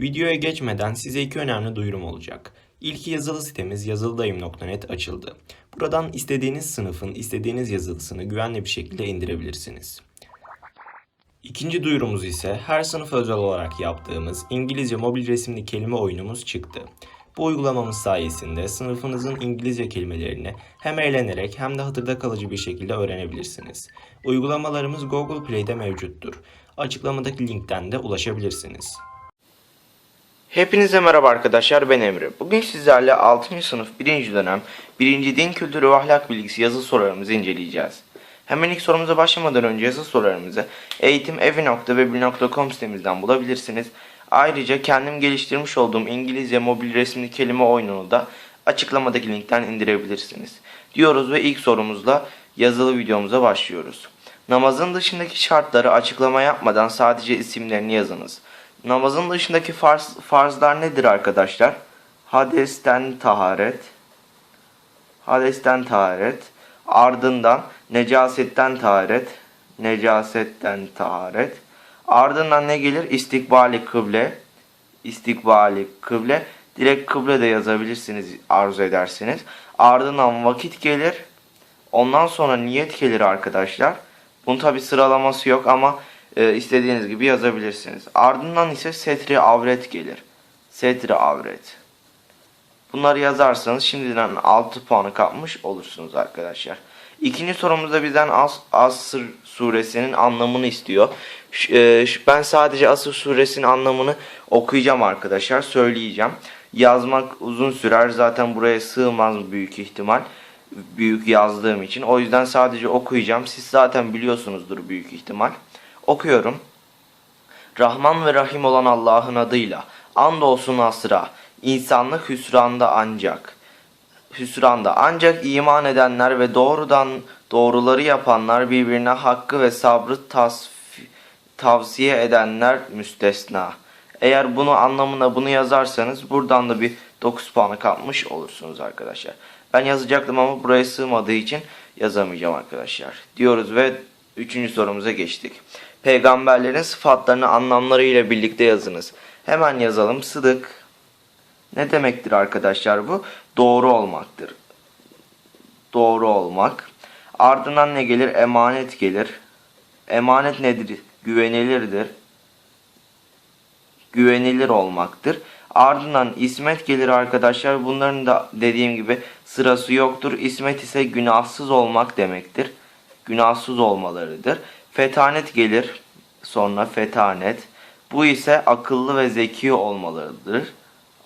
Videoya geçmeden size iki önemli duyurum olacak. İlki yazılı sitemiz yazılıdayım.net açıldı. Buradan istediğiniz sınıfın istediğiniz yazılısını güvenli bir şekilde indirebilirsiniz. İkinci duyurumuz ise her sınıf özel olarak yaptığımız İngilizce mobil resimli kelime oyunumuz çıktı. Bu uygulamamız sayesinde sınıfınızın İngilizce kelimelerini hem eğlenerek hem de hatırda kalıcı bir şekilde öğrenebilirsiniz. Uygulamalarımız Google Play'de mevcuttur. Açıklamadaki linkten de ulaşabilirsiniz. Hepinize merhaba arkadaşlar ben Emre. Bugün sizlerle 6. sınıf 1. dönem 1. Din Kültürü ve Ahlak Bilgisi yazı sorularımızı inceleyeceğiz. Hemen ilk sorumuza başlamadan önce yazı sorularımızı eğitimevi.webil.com sitemizden bulabilirsiniz. Ayrıca kendim geliştirmiş olduğum İngilizce mobil resimli kelime oyununu da açıklamadaki linkten indirebilirsiniz. Diyoruz ve ilk sorumuzla yazılı videomuza başlıyoruz. Namazın dışındaki şartları açıklama yapmadan sadece isimlerini yazınız. Namazın dışındaki farz, farzlar nedir arkadaşlar? Hadesten taharet, hadesten taharet, ardından necasetten taharet, necasetten taharet, ardından ne gelir? İstikbali kıble, istikbali kıble, direkt kıble de yazabilirsiniz arzu ederseniz. Ardından vakit gelir, ondan sonra niyet gelir arkadaşlar. Bunun tabi sıralaması yok ama e, istediğiniz gibi yazabilirsiniz. Ardından ise setri avret gelir. Setri avret. Bunları yazarsanız şimdiden 6 puanı kapmış olursunuz arkadaşlar. İkinci sorumuzda bizden As Asır suresinin anlamını istiyor. Ş- e, ben sadece Asır suresinin anlamını okuyacağım arkadaşlar. Söyleyeceğim. Yazmak uzun sürer. Zaten buraya sığmaz büyük ihtimal. Büyük yazdığım için. O yüzden sadece okuyacağım. Siz zaten biliyorsunuzdur büyük ihtimal. Okuyorum. Rahman ve Rahim olan Allah'ın adıyla. Andolsun asra. İnsanlık hüsranda ancak. Hüsranda ancak iman edenler ve doğrudan doğruları yapanlar birbirine hakkı ve sabrı tasfi- tavsiye edenler müstesna. Eğer bunu anlamına bunu yazarsanız buradan da bir 9 puanı kapmış olursunuz arkadaşlar. Ben yazacaktım ama buraya sığmadığı için yazamayacağım arkadaşlar. Diyoruz ve 3. sorumuza geçtik. Peygamberlerin sıfatlarını anlamlarıyla birlikte yazınız. Hemen yazalım. Sıdık, ne demektir arkadaşlar bu? Doğru olmaktır. Doğru olmak. Ardından ne gelir? Emanet gelir. Emanet nedir? Güvenilirdir. Güvenilir olmaktır. Ardından ismet gelir arkadaşlar. Bunların da dediğim gibi sırası yoktur. İsmet ise günahsız olmak demektir. Günahsız olmalarıdır. Fetanet gelir. Sonra fetanet. Bu ise akıllı ve zeki olmalarıdır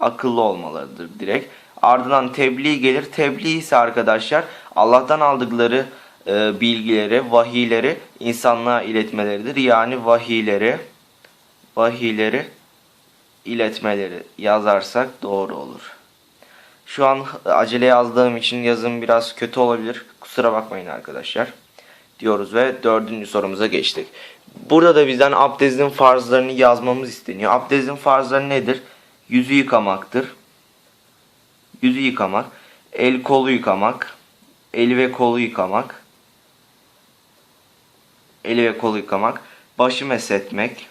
akıllı olmalıdır direkt. Ardından tebliğ gelir. Tebliğ ise arkadaşlar Allah'tan aldıkları e, bilgileri, vahiyleri insanlığa iletmeleridir. Yani vahiyleri vahiyleri iletmeleri yazarsak doğru olur. Şu an acele yazdığım için yazım biraz kötü olabilir. Kusura bakmayın arkadaşlar. Diyoruz ve dördüncü sorumuza geçtik. Burada da bizden abdestin farzlarını yazmamız isteniyor. Abdestin farzları nedir? Yüzü yıkamaktır. Yüzü yıkamak. El kolu yıkamak. El ve kolu yıkamak. Eli ve kolu yıkamak. Başı mesetmek.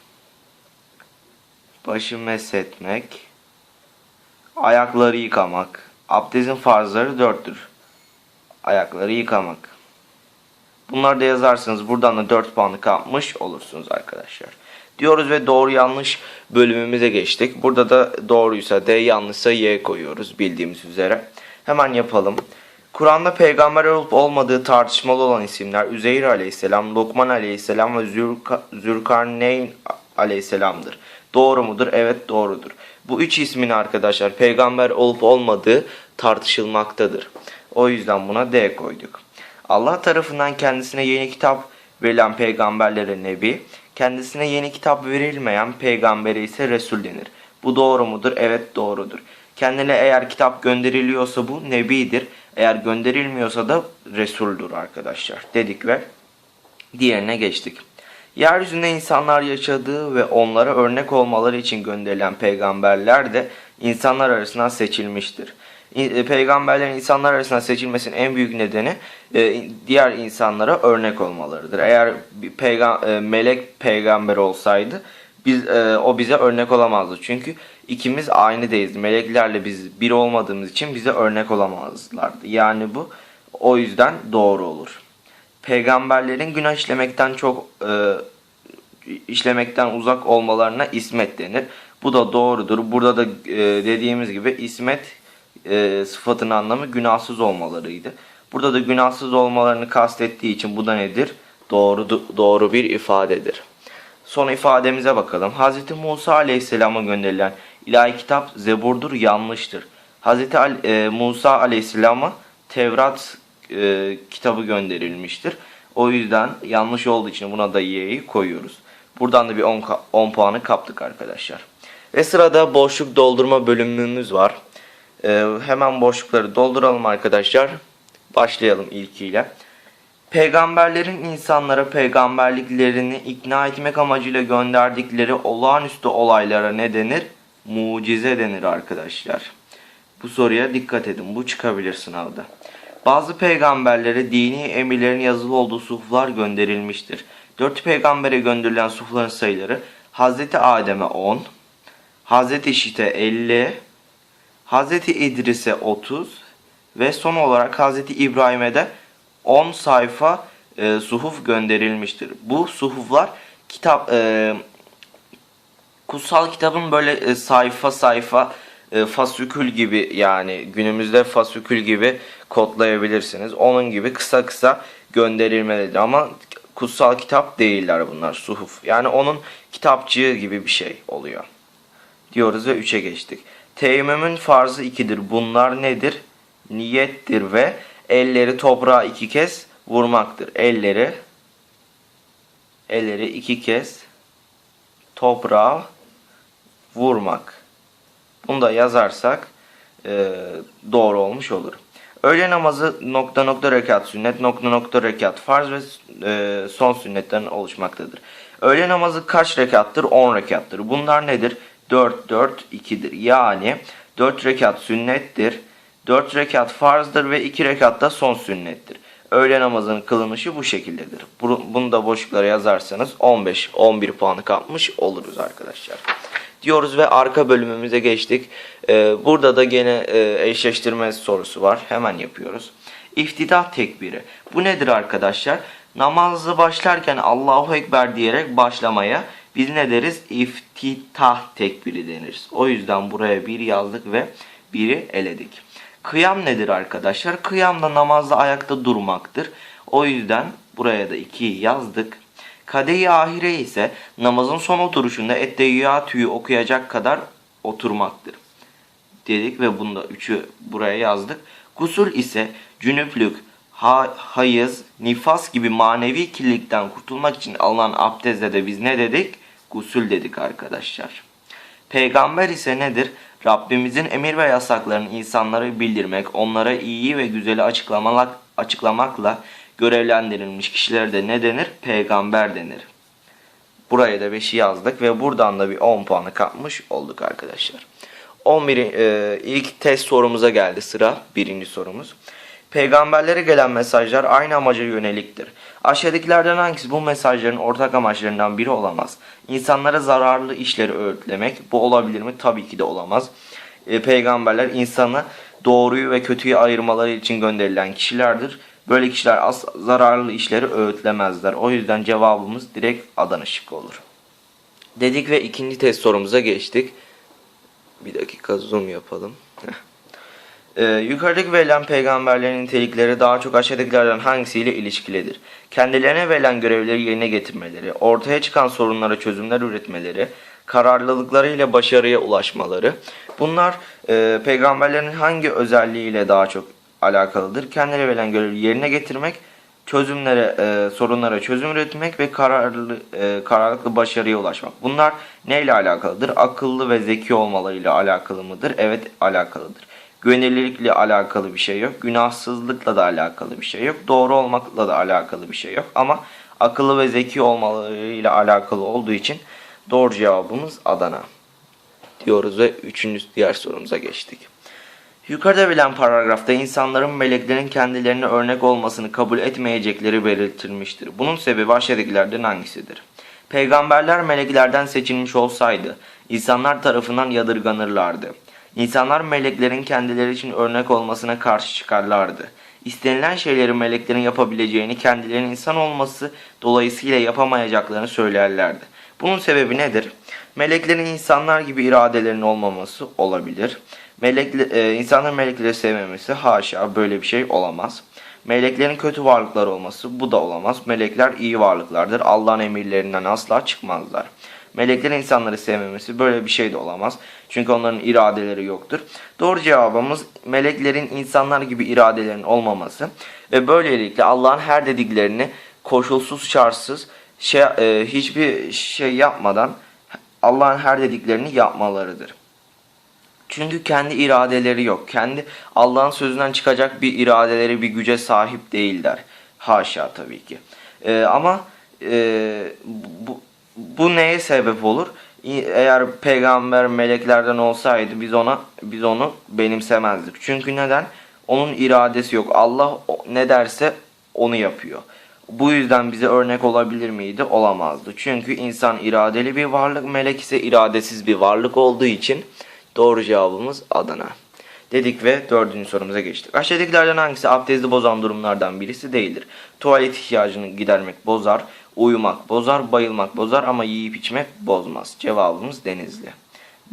Başı mesetmek. Ayakları yıkamak. Abdestin farzları dörttür. Ayakları yıkamak. Bunları da yazarsanız buradan da 4 puanı kapmış olursunuz arkadaşlar. Diyoruz ve doğru yanlış bölümümüze geçtik. Burada da doğruysa D yanlışsa Y koyuyoruz bildiğimiz üzere. Hemen yapalım. Kur'an'da peygamber olup olmadığı tartışmalı olan isimler Üzeyir aleyhisselam, Lokman aleyhisselam ve Zülka, Zülkarneyn aleyhisselamdır. Doğru mudur? Evet doğrudur. Bu üç ismin arkadaşlar peygamber olup olmadığı tartışılmaktadır. O yüzden buna D koyduk. Allah tarafından kendisine yeni kitap verilen peygamberlere nebi, kendisine yeni kitap verilmeyen peygambere ise Resul denir. Bu doğru mudur? Evet doğrudur. Kendine eğer kitap gönderiliyorsa bu nebidir. Eğer gönderilmiyorsa da Resul'dur arkadaşlar dedik ve diğerine geçtik. Yeryüzünde insanlar yaşadığı ve onlara örnek olmaları için gönderilen peygamberler de insanlar arasından seçilmiştir. İ- Peygamberlerin insanlar arasından seçilmesinin en büyük nedeni e, diğer insanlara örnek olmalarıdır. Eğer bir peyga- e, melek peygamber olsaydı biz e, o bize örnek olamazdı. Çünkü ikimiz aynı değiliz. Meleklerle biz bir olmadığımız için bize örnek olamazlardı. Yani bu o yüzden doğru olur. Peygamberlerin günah işlemekten çok e, işlemekten uzak olmalarına ismet denir. Bu da doğrudur. Burada da e, dediğimiz gibi ismet e, sıfatının anlamı günahsız olmalarıydı. Burada da günahsız olmalarını kastettiği için bu da nedir? Doğru doğru bir ifadedir. Son ifademize bakalım. Hz. Musa Aleyhisselam'a gönderilen ilahi kitap Zebur'dur, yanlıştır. Hz. Al- e, Musa Aleyhisselam'a Tevrat e, kitabı gönderilmiştir. O yüzden yanlış olduğu için buna da y'yi koyuyoruz. Buradan da bir 10, ka- 10 puanı kaptık arkadaşlar. Ve sırada boşluk doldurma bölümümüz var. E, hemen boşlukları dolduralım arkadaşlar. Başlayalım ilkiyle. Peygamberlerin insanlara peygamberliklerini ikna etmek amacıyla gönderdikleri olağanüstü olaylara ne denir? Mucize denir arkadaşlar. Bu soruya dikkat edin. Bu çıkabilir sınavda. Bazı peygamberlere dini emirlerin yazılı olduğu suhuflar gönderilmiştir. Dört peygambere gönderilen suhufların sayıları Hz. Adem'e 10, Hz. Şit'e 50, Hz. İdris'e 30 ve son olarak Hz. İbrahim'e de 10 sayfa e, suhuf gönderilmiştir. Bu suhuflar kitap e, kutsal kitabın böyle e, sayfa sayfa e, fasükül gibi yani günümüzde fasükül gibi kodlayabilirsiniz. Onun gibi kısa kısa gönderilmelidir ama kutsal kitap değiller bunlar suhuf. Yani onun kitapçığı gibi bir şey oluyor. Diyoruz ve 3'e geçtik. Teyemmümün farzı ikidir. Bunlar nedir? Niyettir ve elleri toprağa iki kez vurmaktır. Elleri elleri iki kez toprağa vurmak. Bunu da yazarsak e, doğru olmuş olur. Öğle namazı nokta nokta rekat sünnet nokta nokta rekat farz ve e, son sünnetten oluşmaktadır. Öğle namazı kaç rekattır? 10 rekattır. Bunlar nedir? 4 4 2'dir. Yani 4 rekat sünnettir. 4 rekat farzdır ve 2 rekat da son sünnettir. Öğle namazının kılınışı bu şekildedir. Bu- Bunu da boşluklara yazarsanız 15-11 puanı kapmış oluruz arkadaşlar. Diyoruz ve arka bölümümüze geçtik. Ee, burada da gene e, eşleştirme sorusu var. Hemen yapıyoruz. İftida tekbiri. Bu nedir arkadaşlar? Namazı başlarken Allahu Ekber diyerek başlamaya biz ne deriz? İftitah tekbiri deniriz. O yüzden buraya bir yazdık ve biri eledik. Kıyam nedir arkadaşlar? Kıyam da namazda ayakta durmaktır. O yüzden buraya da 2'yi yazdık. Kade-i ahire ise namazın son oturuşunda etteyyatüyü okuyacak kadar oturmaktır. Dedik ve bunda 3'ü buraya yazdık. Gusül ise cünüplük, ha- hayız, nifas gibi manevi kirlilikten kurtulmak için alınan abdestte de biz ne dedik? Gusül dedik arkadaşlar. Peygamber ise nedir? Rabbimizin emir ve yasaklarını insanlara bildirmek, onlara iyiyi ve güzeli açıklamak, açıklamakla görevlendirilmiş kişilere de ne denir? Peygamber denir. Buraya da 5'i yazdık ve buradan da bir 10 puanı kapmış olduk arkadaşlar. 11 e, ilk test sorumuza geldi sıra. Birinci sorumuz. Peygamberlere gelen mesajlar aynı amaca yöneliktir. Aşağıdakilerden hangisi bu mesajların ortak amaçlarından biri olamaz? İnsanlara zararlı işleri öğütlemek. Bu olabilir mi? Tabii ki de olamaz. E, peygamberler insanı doğruyu ve kötüyü ayırmaları için gönderilen kişilerdir. Böyle kişiler az zararlı işleri öğütlemezler. O yüzden cevabımız direkt Adana şıkkı olur. Dedik ve ikinci test sorumuza geçtik. Bir dakika zoom yapalım. Ee, yukarıdaki verilen peygamberlerin nitelikleri daha çok aşağıdakilerden hangisiyle ilişkilidir? Kendilerine verilen görevleri yerine getirmeleri, ortaya çıkan sorunlara çözümler üretmeleri, kararlılıklarıyla başarıya ulaşmaları. Bunlar e, peygamberlerin hangi özelliğiyle daha çok alakalıdır? Kendilerine verilen görevi yerine getirmek, çözümlere, e, sorunlara çözüm üretmek ve kararlı, e, kararlılıkla başarıya ulaşmak. Bunlar neyle alakalıdır? Akıllı ve zeki olmalarıyla alakalı mıdır? Evet alakalıdır. Güvenilirlikle alakalı bir şey yok. Günahsızlıkla da alakalı bir şey yok. Doğru olmakla da alakalı bir şey yok. Ama akıllı ve zeki olmalarıyla alakalı olduğu için doğru cevabımız Adana diyoruz ve üçüncü diğer sorumuza geçtik. Yukarıda verilen paragrafta insanların meleklerin kendilerine örnek olmasını kabul etmeyecekleri belirtilmiştir. Bunun sebebi aşağıdakilerden hangisidir? Peygamberler meleklerden seçilmiş olsaydı insanlar tarafından yadırganırlardı. İnsanlar meleklerin kendileri için örnek olmasına karşı çıkarlardı. İstenilen şeyleri meleklerin yapabileceğini kendilerinin insan olması dolayısıyla yapamayacaklarını söylerlerdi. Bunun sebebi nedir? Meleklerin insanlar gibi iradelerinin olmaması olabilir. Melekle, e, insanların melekleri sevmemesi haşa böyle bir şey olamaz. Meleklerin kötü varlıklar olması bu da olamaz. Melekler iyi varlıklardır. Allah'ın emirlerinden asla çıkmazlar. Meleklerin insanları sevmemesi böyle bir şey de olamaz. Çünkü onların iradeleri yoktur. Doğru cevabımız meleklerin insanlar gibi iradelerinin olmaması ve böylelikle Allah'ın her dediklerini koşulsuz şartsız şey, e, hiçbir şey yapmadan Allah'ın her dediklerini yapmalarıdır. Çünkü kendi iradeleri yok. Kendi Allah'ın sözünden çıkacak bir iradeleri, bir güce sahip değiller. Haşa tabii ki. Ee, ama e, bu, bu neye sebep olur? Eğer peygamber meleklerden olsaydı biz ona biz onu benimsemezdik. Çünkü neden? Onun iradesi yok. Allah ne derse onu yapıyor. Bu yüzden bize örnek olabilir miydi? Olamazdı. Çünkü insan iradeli bir varlık, melek ise iradesiz bir varlık olduğu için doğru cevabımız Adana. Dedik ve dördüncü sorumuza geçtik. Aşağıdakilerden hangisi abdesti bozan durumlardan birisi değildir? Tuvalet ihtiyacını gidermek bozar, uyumak bozar, bayılmak bozar ama yiyip içmek bozmaz. Cevabımız Denizli.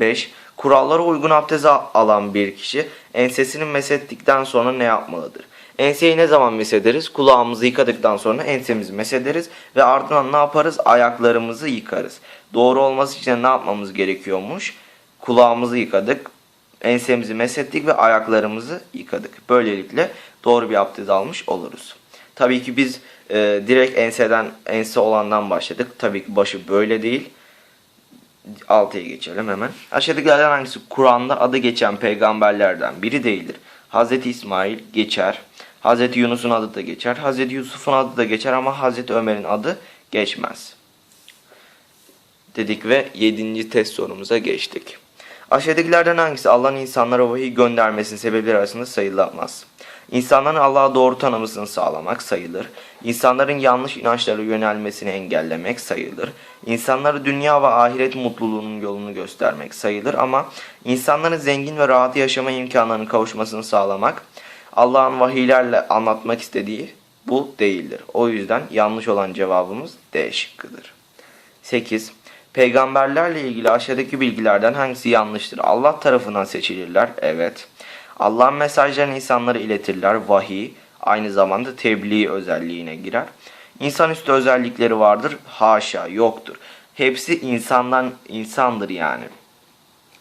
5. Kurallara uygun abdest al- alan bir kişi ensesini mesettikten sonra ne yapmalıdır? Enseyi ne zaman mesederiz? Kulağımızı yıkadıktan sonra ensemizi mesederiz ve ardından ne yaparız? Ayaklarımızı yıkarız. Doğru olması için ne yapmamız gerekiyormuş? Kulağımızı yıkadık, ensemizi mesettik ve ayaklarımızı yıkadık. Böylelikle doğru bir abdest almış oluruz. Tabii ki biz e, direkt enseden ense olandan başladık. Tabii ki başı böyle değil. 6'ya geçelim hemen. Aşağıdakilerden hangisi Kur'an'da adı geçen peygamberlerden biri değildir? Hazreti İsmail geçer. Hazreti Yunus'un adı da geçer. Hazreti Yusuf'un adı da geçer ama Hazreti Ömer'in adı geçmez. Dedik ve 7. test sorumuza geçtik. Aşağıdakilerden hangisi Allah'ın insanlara vahiy göndermesinin sebepleri arasında sayılamaz? İnsanların Allah'a doğru tanımasını sağlamak sayılır. İnsanların yanlış inançlara yönelmesini engellemek sayılır. İnsanlara dünya ve ahiret mutluluğunun yolunu göstermek sayılır ama insanların zengin ve rahat yaşama imkanlarının kavuşmasını sağlamak Allah'ın vahiylerle anlatmak istediği bu değildir. O yüzden yanlış olan cevabımız D şıkkıdır. 8. Peygamberlerle ilgili aşağıdaki bilgilerden hangisi yanlıştır? Allah tarafından seçilirler. Evet. Allah'ın mesajlarını insanlara iletirler. Vahiy aynı zamanda tebliğ özelliğine girer. İnsanüstü özellikleri vardır. Haşa yoktur. Hepsi insandan insandır yani.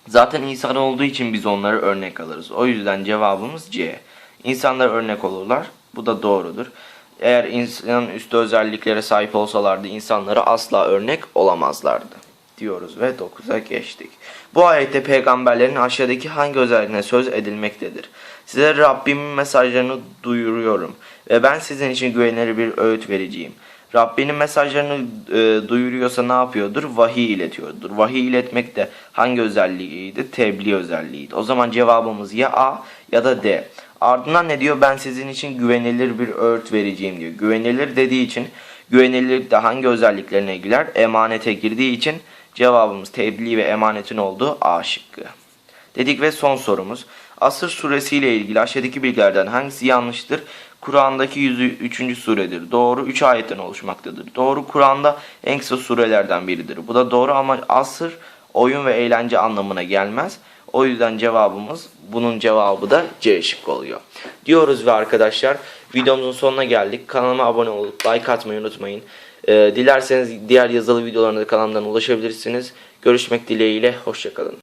Zaten insan olduğu için biz onları örnek alırız. O yüzden cevabımız C. İnsanlar örnek olurlar. Bu da doğrudur. Eğer insanın üstü özelliklere sahip olsalardı insanlara asla örnek olamazlardı. Diyoruz ve 9'a geçtik. Bu ayette peygamberlerin aşağıdaki hangi özelliğine söz edilmektedir? Size Rabbimin mesajlarını duyuruyorum ve ben sizin için güvenilir bir öğüt vereceğim. Rabbinin mesajlarını e, duyuruyorsa ne yapıyordur? Vahiy iletiyordur. Vahiy iletmek de hangi özelliğiydi? Tebliğ özelliğiydi. O zaman cevabımız ya A ya da D. Ardından ne diyor? Ben sizin için güvenilir bir öğüt vereceğim diyor. Güvenilir dediği için güvenilirlik de hangi özelliklerine girer? Emanete girdiği için cevabımız tebliğ ve emanetin olduğu A şıkkı. Dedik ve son sorumuz. Asır suresiyle ilgili aşağıdaki bilgilerden hangisi yanlıştır? Kur'an'daki 103. suredir. Doğru 3 ayetten oluşmaktadır. Doğru Kur'an'da en kısa surelerden biridir. Bu da doğru ama asır oyun ve eğlence anlamına gelmez. O yüzden cevabımız bunun cevabı da C şıkkı oluyor. Diyoruz ve arkadaşlar videomuzun sonuna geldik. Kanalıma abone olup like atmayı unutmayın. Ee, dilerseniz diğer yazılı videolarına da kanalımdan ulaşabilirsiniz. Görüşmek dileğiyle. Hoşçakalın.